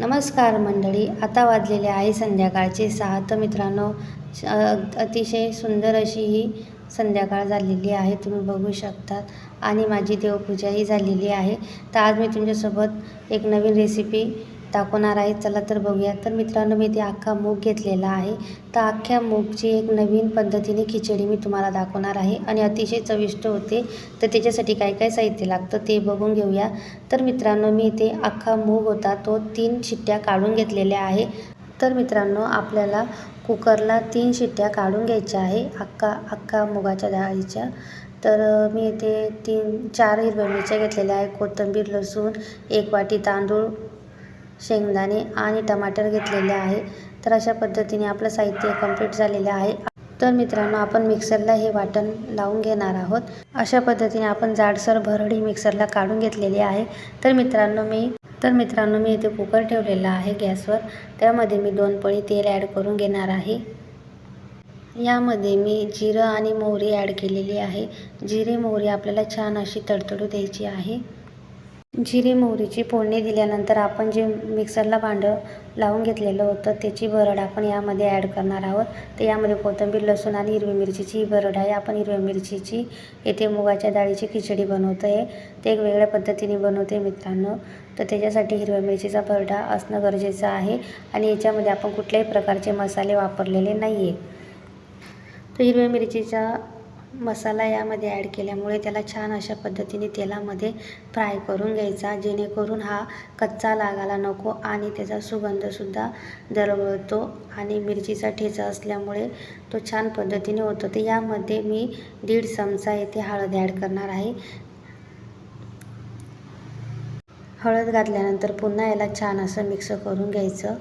नमस्कार मंडळी आता वाजलेले आहे संध्याकाळचे सहा. तर मित्रांनो अतिशय सुंदर अशी ही संध्याकाळ झालेली आहे तुम्ही बघू शकतात. आणि माझी देवपूजाही झालेली आहे. तर आज मी तुमच्यासोबत एक नवीन रेसिपी दाखवणार आहे. चला तर बघूया. तर मित्रांनो मी ते अख्खा मूग घेतलेला आहे. तर अख्ख्या मूगची एक नवीन पद्धतीने खिचडी मी तुम्हाला दाखवणार आहे. आणि अतिशय चविष्ट होते. तर त्याच्यासाठी काय काय साहित्य लागतं ते बघून घेऊया. तर मित्रांनो मी इथे अख्खा मूग होता. तो तीन शिट्ट्या काढून घेतलेल्या आहे. तर मित्रांनो आपल्याला कुकरला तीन शिट्ट्या काढून घ्यायच्या आहे. अख्खा अख्खा मुगाच्या डाळीच्या. तर मी इथे तीन चार हिरव्या मिरच्या घेतलेल्या आहे. कोथिंबीर लसूण एक वाटी तांदूळ शेंगदाणे आणि टमाटर घेतलेले आहे. तर अशा पद्धतीने आपलं साहित्य कंप्लीट झालेलं आहे. तर मित्रांनो आपण मिक्सरला हे वाटण लावून घेणार आहोत. अशा पद्धतीने आपण जाडसर भरडी मिक्सरला काढून घेतलेली आहे. तर मित्रांनो मी तर मित्रांनो मी इथे कुकर ठेवलेला आहे गॅसवर. त्यामध्ये मी दोन पळी तेल ॲड करून घेणार आहे. यामध्ये मी जिरं आणि मोहरी ॲड केलेली आहे. जिरे मोहरी आपल्याला छान अशी तडतडू द्यायची आहे. जिरे मोहरीची फोडणी दिल्यानंतर आपण जे मिक्सरला भांडं लावून घेतलेलं होतं त्याची भरड आपण यामध्ये ॲड करणार आहोत. तर यामध्ये कोथिंबीर लसूण आणि हिरवी मिरचीची ही भरड आहे. आपण हिरव्या मिरचीची येथे मुगाच्या डाळीची खिचडी बनवतो आहे ते एक वेगळ्या पद्धतीने बनवते मित्रांनो. तर त्याच्यासाठी हिरव्या मिरचीचा भरडा असणं गरजेचं आहे आणि याच्यामध्ये आपण कुठल्याही प्रकारचे मसाले वापरलेले नाही आहे तर हिरव्या मिरचीचा मसाला यामध्ये ॲड केल्यामुळे त्याला छान अशा पद्धतीने तेलामध्ये फ्राय करून घ्यायचा. जेणेकरून हा कच्चा लागायला नको आणि त्याचा सुगंधसुद्धा दरवळतो आणि मिरचीचा ठेचा असल्यामुळे तो छान पद्धतीने होतो. तर यामध्ये मी दीड चमचा येथे हळद ॲड करणार आहे. हळद घातल्यानंतर पुन्हा याला छान असं मिक्स करून घ्यायचं.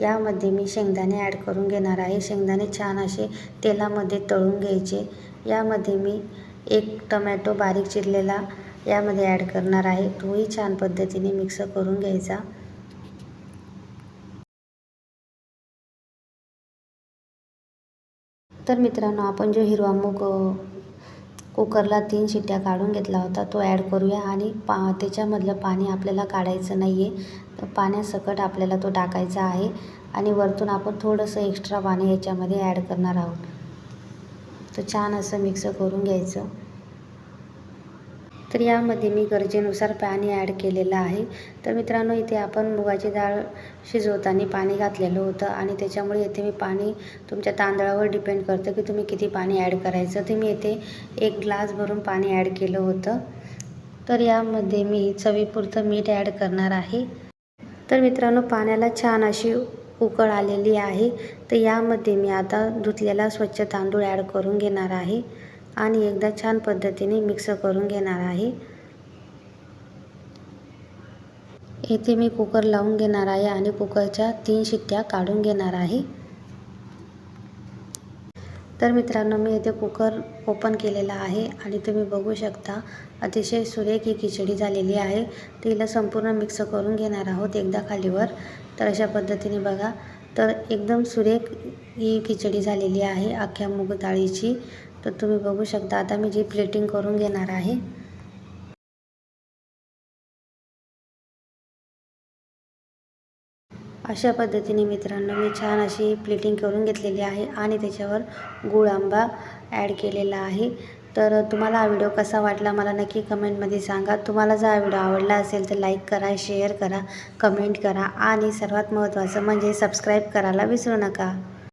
यामध्ये मी शेंगदाणे ॲड करून घेणार आहे. शेंगदाणे छान असे तेलामध्ये तळून घ्यायचे. यामध्ये मी एक टमॅटो बारीक चिरलेला यामध्ये ॲड करणार आहे. तोही छान पद्धतीने मिक्स करून घ्यायचा. तर मित्रांनो आपण जो हिरवा मूग कुकरला तीन शिट्ट्या काढून घेतला होता तो ॲड करूया आणि पा त्याच्यामधलं पाणी आपल्याला काढायचं नाही आहे तर पाण्यासकट आपल्याला तो टाकायचा आहे आणि वरतून आपण थोडंसं एक्स्ट्रा पाणी याच्यामध्ये ॲड करणार आहोत. तर छान असं मिक्स करून घ्यायचं. तर यामध्ये मी गरजेनुसार पाणी ॲड केलेलं आहे. तर मित्रांनो इथे आपण मुगाची डाळ शिजवताना पाणी घातलेलं होतं आणि त्याच्यामुळे इथे मी पाणी तुमच्या तांदळावर डिपेंड करतं की तुम्ही किती पाणी ॲड करायचं. ते मी इथे एक ग्लास भरून पाणी ॲड केलं होतं. तर यामध्ये मी चवीपुरतं मीठ ॲड करणार आहे. तर मित्रांनो पाण्याला छान अशी उकळ आलेली आहे. तर यामध्ये मी आता धुतलेला स्वच्छ तांदूळ ॲड करून घेणार आहे. आणि एकदा छान पद्धतीने मिक्स करून घेणार आहे. येथे मी कुकर लावून घेणार आहे आणि कुकरच्या तीन शिट्ट्या काढून घेणार आहे. तर मित्रांनो मी इथे कुकर ओपन केलेला आहे आणि तुम्ही बघू शकता अतिशय सुरेख ही खिचडी झालेली आहे. तिला संपूर्ण मिक्स करून घेणार आहोत एकदा खालीवर. तर अशा पद्धतीने बघा. तर एकदम सुरेख ही खिचडी झालेली आहे अख्ख्या मूग डाळीची. तर तुम्ही बघू शकता आता मी जी प्लेटिंग करून घेणार आहे. अशा पद्धतीने मित्रांनो मी छान अशी प्लेटिंग करून घेतलेली आहे आणि त्याच्यावर गुळ आंबा ॲड केलेला आहे. तर तुम्हाला हा व्हिडिओ कसा वाटला मला नक्की कमेंटमध्ये सांगा. तुम्हाला जर हा व्हिडिओ आवडला असेल तर लाईक करा शेअर करा कमेंट करा आणि सर्वात महत्त्वाचं म्हणजे सबस्क्राईब करायला विसरू नका.